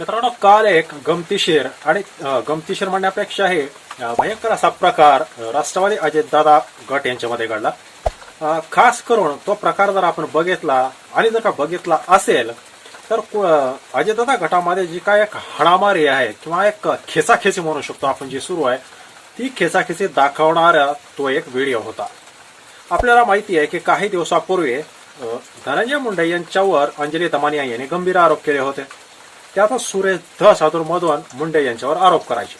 मित्रांनो काल एक गमतीशीर आणि गमतीशीर म्हणण्यापेक्षा हे भयंकर असा प्रकार राष्ट्रवादी अजितदादा गट यांच्यामध्ये घडला. खास करून तो प्रकार जर आपण बघितला आणि जर का बघितला असेल तर अजितदादा गटामध्ये जी काय एक हाणामारी आहे किंवा एक खेचाखेची म्हणू शकतो आपण जी सुरू आहे ती खेचाखेची दाखवणारा तो एक व्हिडिओ होता. आपल्याला माहिती आहे की काही दिवसापूर्वी धनंजय मुंडे यांच्यावर अंजली दमानिया यांनी गंभीर आरोप केले होते. त्यात सुरेश धस मधून मुंडे यांच्यावर आरोप करायचे.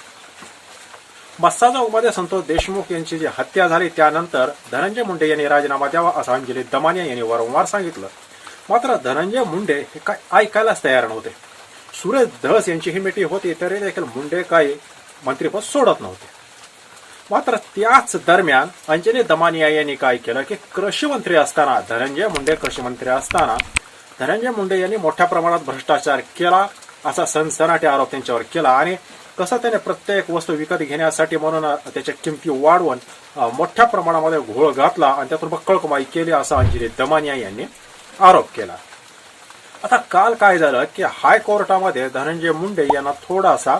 मस्सा चौकमध्ये संतोष देशमुख यांची जी हत्या झाली त्यानंतर धनंजय मुंडे यांनी राजीनामा द्यावा असं अंजली दमानिया यांनी वारंवार सांगितलं. मात्र धनंजय मुंडे हे काय ऐकायलाच तयार नव्हते. सुरेश धस यांची ही मिठी होती तरी देखील मुंडे काही मंत्रीपद सोडत नव्हते. मात्र त्याच दरम्यान अंजली दमानिया यांनी काय केलं की कृषी मंत्री असताना धनंजय मुंडे कृषी मंत्री असताना धनंजय मुंडे यांनी मोठ्या प्रमाणात भ्रष्टाचार केला असा सनसनाटी आरोप त्यांच्यावर केला. आणि कसं त्याने प्रत्येक वस्तू विकत घेण्यासाठी म्हणून त्याच्या किमती वाढवून मोठ्या प्रमाणामध्ये घोळ घातला आणि त्यातून बक्कळ कमाई केली असा अंजली दमानिया यांनी आरोप केला. आता काल काय झालं की हायकोर्टामध्ये धनंजय मुंडे यांना थोडासा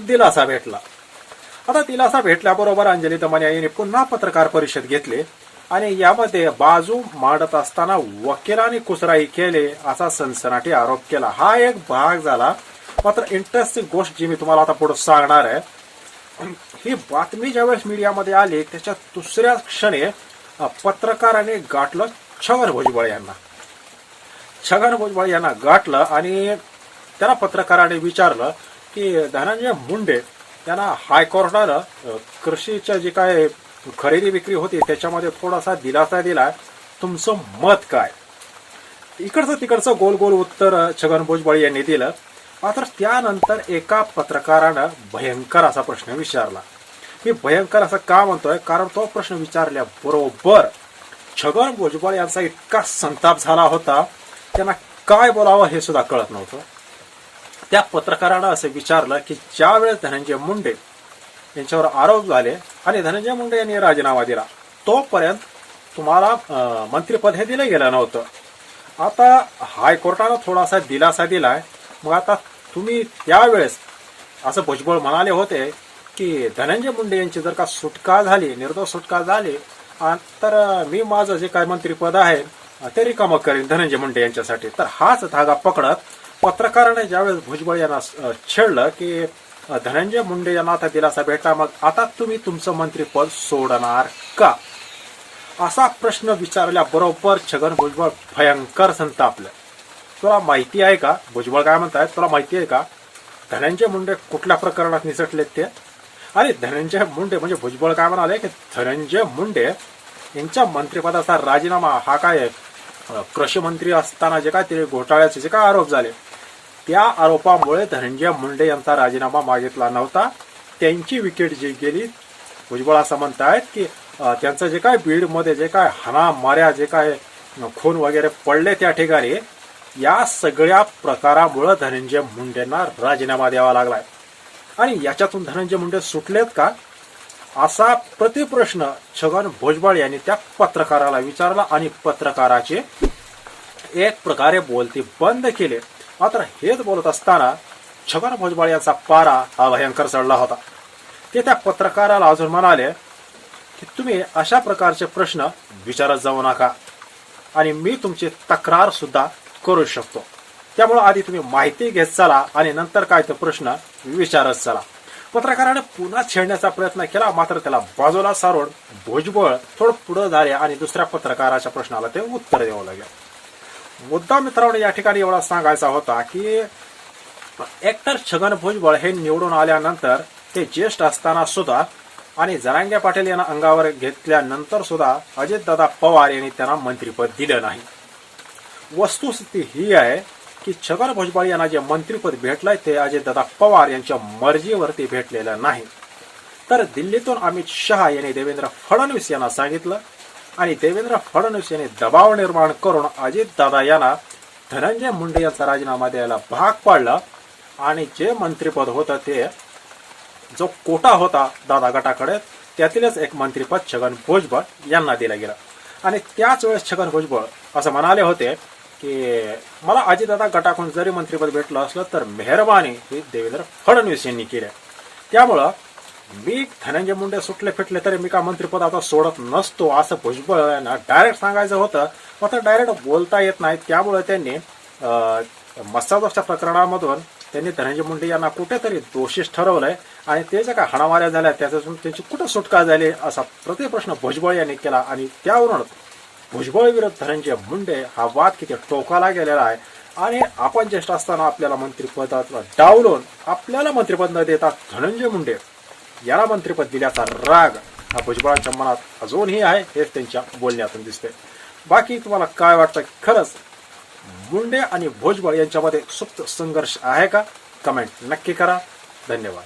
दिलासा भेटला. आता दिलासा भेटल्याबरोबर अंजली दमानिया यांनी पुन्हा पत्रकार परिषद घेतली. आणि यामध्ये बाजू मांडत असताना वकिलाने कुसराई केले असा सनसनाटी आरोप केला. हा एक भाग झाला. मात्र इंटरेस्टिंग गोष्ट जी मी तुम्हाला आता पुढे सांगणार आहे. ही बातमी ज्यावेळेस मीडियामध्ये आली त्याच्या दुसऱ्या क्षणी पत्रकाराने गाठलं छगन भुजबळ यांना. छगन भुजबळ यांना गाठलं आणि त्याला पत्रकाराने विचारलं की धनंजय मुंडे यांना हायकोर्टानं कृषीच्या जे काय खरेदी विक्री होती त्याच्यामध्ये थोडासा दिलासा दिला. तुमचं मत काय? इकडचं तिकडचं गोल गोल उत्तर छगन भुजबळ यांनी दिलं. मात्र त्यानंतर एका पत्रकारानं भयंकर असा प्रश्न विचारला. मी भयंकर असं का म्हणतोय? कारण तो प्रश्न विचारल्याबरोबर छगन भुजबळ यांचा इतका संताप झाला होता त्यांना काय बोलावं हे सुद्धा कळत नव्हतं. त्या पत्रकारानं असं विचारलं की ज्यावेळेस धनंजय मुंडे यांच्यावर आरोप झाले आणि धनंजय मुंडे यांनी राजीनामा दिला. तोपर्यंत तुम्हाला मंत्रिपद हे दिलं गेलं नव्हतं. आता हायकोर्टानं थोडासा दिलासा दिलाय. मग आता तुम्ही त्यावेळेस असं भुजबळ म्हणाले होते की धनंजय मुंडे यांची जर का सुटका झाली निर्दोष सुटका झाली तर मी माझं जे काय मंत्रिपद आहे ते रिकामं करेन धनंजय मुंडे यांच्यासाठी. तर हाच धागा पकडत पत्रकाराने ज्यावेळेस भुजबळ यांना छेडलं की धनंजय मुंडे यांना आता दिलासा भेटला. मग आता तुम्ही तुमचं मंत्रीपद सोडणार का? असा प्रश्न विचारल्याबरोबर छगन भुजबळ भयंकर संतापलं. तुला माहिती आहे का? भुजबळ काय म्हणतायत? तुला माहिती आहे का? धनंजय मुंडे कुठल्या प्रकरणात निसटलेत ते? आणि धनंजय मुंडे म्हणजे भुजबळ काय म्हणाले की धनंजय मुंडे यांच्या मंत्रिपदाचा राजीनामा हा काय आहे? कृषी मंत्री असताना जे काय ते घोटाळ्याचे जे काय आरोप झाले? त्या आरोपामुळे धनंजय मुंडे यांचा राजीनामा मागितला नव्हता. त्यांची विकेट जी गेली भुजबळ असं म्हणतायत की त्यांचं जे काय बीडमध्ये जे काय हाना माऱ्या जे काय खून वगैरे पडले त्या ठिकाणी या सगळ्या प्रकारामुळे धनंजय मुंडेंना राजीनामा द्यावा लागलाय. आणि याच्यातून धनंजय मुंडे सुटलेत का? असा प्रतिप्रश्न छगन भुजबळ यांनी त्या पत्रकाराला विचारला आणि पत्रकाराचे एक प्रकारे बोलते बंद केले. मात्र हेच बोलत असताना छगन भुजबळ यांचा पारा हा भयंकर चढला होता. ते त्या पत्रकाराला अजून म्हणाले की तुम्ही अशा प्रकारचे प्रश्न विचारत जाऊ नका आणि मी तुमची तक्रार सुद्धा करू शकतो. त्यामुळे आधी तुम्ही माहिती घेत चला आणि नंतर काय तर प्रश्न विचारत चला. पत्रकाराने पुन्हा छेडण्याचा प्रयत्न केला मात्र त्याला बाजूला सारून भुजबळ थोडं पुढे झाले आणि दुसऱ्या पत्रकाराच्या प्रश्नाला ते उत्तर द्यावं लागेल. मुद्दा मित्रांनो या ठिकाणी एवढा सांगायचा होता की ऍक्टर छगन भुजबळ हे निवडून आल्यानंतर ते ज्येष्ठ असताना सुद्धा आणि जरांगे पाटील यांना अंगावर घेतल्यानंतर सुद्धा अजितदादा पवार यांनी त्यांना मंत्रिपद दिलं नाही. वस्तुस्थिती ही आहे की छगन भुजबळ यांना जे मंत्रिपद भेटलंय ते अजितदादा पवार यांच्या मर्जीवरती भेटलेलं नाही. तर दिल्लीतून अमित शहा यांनी देवेंद्र फडणवीस यांना सांगितलं आणि देवेंद्र फडणवीस यांनी दबाव निर्माण करून अजितदादा यांना धनंजय मुंडे यांचा राजीनामा द्यायला भाग पाडला. आणि जे मंत्रिपद होतं ते जो कोटा होता दादा गटाकडे त्यातीलच एक मंत्रिपद छगन भुजबळ यांना दिलं गेलं. आणि त्याच वेळेस छगन भुजबळ असं म्हणाले होते की मला अजितदादा गटाकडून जरी मंत्रिपद भेटलं असलं तर मेहरबानी ही देवेंद्र फडणवीस यांनी केली त्यामुळं मी धनंजय मुंडे सुटले फिटले तरी मी का मंत्रिपद आता सोडत नसतो असं भुजबळ यांना डायरेक्ट सांगायचं होतं. मात्र डायरेक्ट बोलता येत नाही त्यामुळे त्यांनी अं, प्रकरणामधून त्यांनी धनंजय मुंडे यांना कुठेतरी दोषीच ठरवलंय. आणि ते ज्या का हाणामाऱ्या झाल्या त्याच्यातून त्यांची कुठं सुटका झाली असा प्रतिप्रश्न भुजबळ यांनी केला. आणि त्यावरून भुजबळ विरुद्ध धनंजय मुंडे हा वाद किती टोकाला गेलेला आहे. आणि आपण ज्येष्ठ असताना आपल्याला मंत्रिपदात डावलून आपल्याला मंत्रिपद न देता धनंजय मुंडे याला मंत्रिपद दिल्याचा राग हा भुजबळांच्या मनात अजूनही आहे हेच त्यांच्या बोलण्यातून दिसते बाकी तुम्हाला काय वाटतं खरंच? मुंडे आणि भुजबळ यांच्यामध्ये सुप्त संघर्ष आहे का? कमेंट नक्की करा. धन्यवाद.